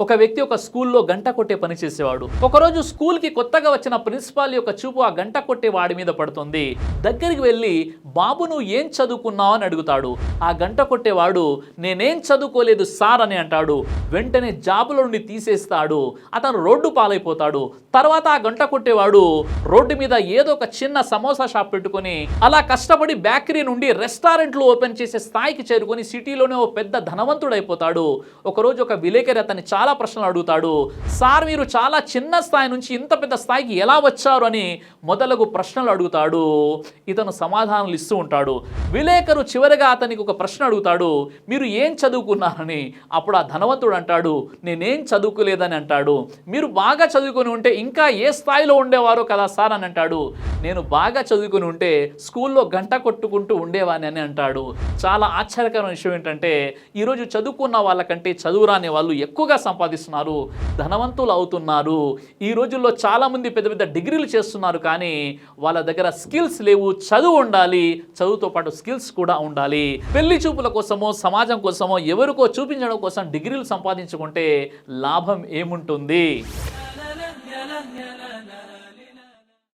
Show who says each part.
Speaker 1: ఒక వ్యక్తి ఒక స్కూల్లో గంట కొట్టే పని చేసేవాడు. ఒకరోజు స్కూల్కి కొత్తగా వచ్చిన ప్రిన్సిపాల్ యొక్క చూపు ఆ గంట కొట్టే వాడి మీద పడుతుంది. దగ్గరికి వెళ్ళి బాబు నువ్వు ఏం చదువుకున్నావు? అని అడుగుతాడు. ఆ గంట కొట్టేవాడు నేనేం చదువుకోలేదు సార్ అని అంటాడు. వెంటనే జాబులో నుండి తీసేస్తాడు. అతను రోడ్డు పాలైపోతాడు. తర్వాత ఆ గంట కొట్టేవాడు రోడ్డు మీద ఏదో ఒక చిన్న సమోసా షాప్ పెట్టుకొని అలా కష్టపడి బేకరీ నుండి రెస్టారెంట్లు ఓపెన్ చేసే స్థాయికి చేరుకొని సిటీలోనే ఓ పెద్ద ధనవంతుడైపోతాడు. ఒకరోజు ఒక విలేకరి అతన్ని చాలా చాలా ప్రశ్నలు అడుగుతాడు సార్ మీరు చాలా చిన్న స్థాయి నుంచి ఇంత పెద్ద స్థాయికి ఎలా వచ్చారు? అని మొదలగు ప్రశ్నలు అడుగుతాడు. ఇతను సమాధానాలు ఇస్తూ ఉంటాడు. విలేకరు చివరిగా అతనికి ఒక ప్రశ్న అడుగుతాడు మీరు ఏం చదువుకున్నారని? అప్పుడు ఆ ధనవంతుడు అంటాడు నేనేం చదువుకోలేదని అంటాడు. మీరు బాగా చదువుకొని ఉంటే ఇంకా ఏ స్థాయిలో ఉండేవారో కదా సార్ అని అంటాడు. నేను బాగా చదువుకుని ఉంటే స్కూల్లో గంట కొట్టుకుంటూ ఉండేవాని అని అంటాడు. చాలా ఆశ్చర్యకరమైన విషయం ఏంటంటే ఈరోజు చదువుకున్న వాళ్ళకంటే చదువు రాని వాళ్ళు ఎక్కువగా సంపాదిస్తున్నారు ధనవంతులు అవుతున్నారు. ఈ రోజుల్లో చాలామంది పెద్ద పెద్ద డిగ్రీలు చేస్తున్నారు కానీ వాళ్ళ దగ్గర స్కిల్స్ లేవు చదువు ఉండాలి చదువుతో పాటు స్కిల్స్ కూడా ఉండాలి. పెళ్ళి చూపుల కోసమో సమాజం కోసమో ఎవరికో చూపించడం కోసం డిగ్రీలు సంపాదించుకుంటే లాభం ఏముంటుంది?